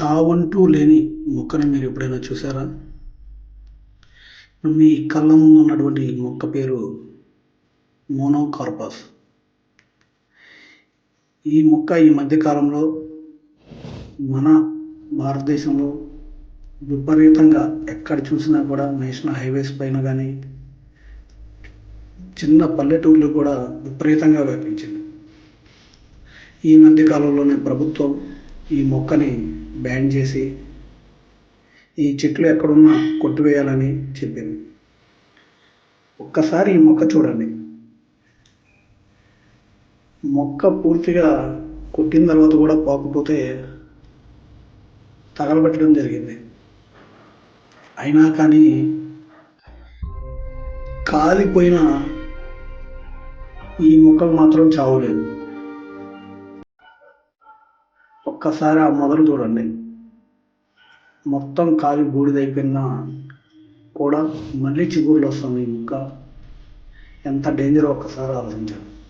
చావంటూ లేని మొక్కని మీరు ఎప్పుడైనా చూసారా? మీ కళ్ళ ముందు ఉన్నటువంటి మొక్క పేరు మోనోకార్పస్. ఈ మొక్క ఈ మధ్యకాలంలో మన భారతదేశంలో విపరీతంగా ఎక్కడ చూసినా కూడా నేషనల్ హైవేస్ పైన కానీ చిన్న పల్లెటూళ్ళు కూడా విపరీతంగా వ్యాపించింది. ఈ మధ్యకాలంలోనే ప్రభుత్వం ఈ మొక్కని బ్యాన్ చేసి ఈ చెట్లు ఎక్కడున్నా కొట్టివేయాలని చెప్పింది. ఒక్కసారి ఈ మొక్క చూడండి. మొక్క పూర్తిగా కొట్టిన తర్వాత కూడా పోకపోతే తగలబెట్టడం జరిగింది. అయినా కానీ కాలిపోయిన ఈ మొక్కలు మాత్రం చావలేదు ఒక్కసారి ఆ మొదలు చూడండి. మొత్తం కాలి బూడిదైపోయినా కూడా మళ్ళీ చిగురులు వస్తుంది ఇంకా ఎంత డేంజర్ ఒక్కసారి ఆలోచించండి.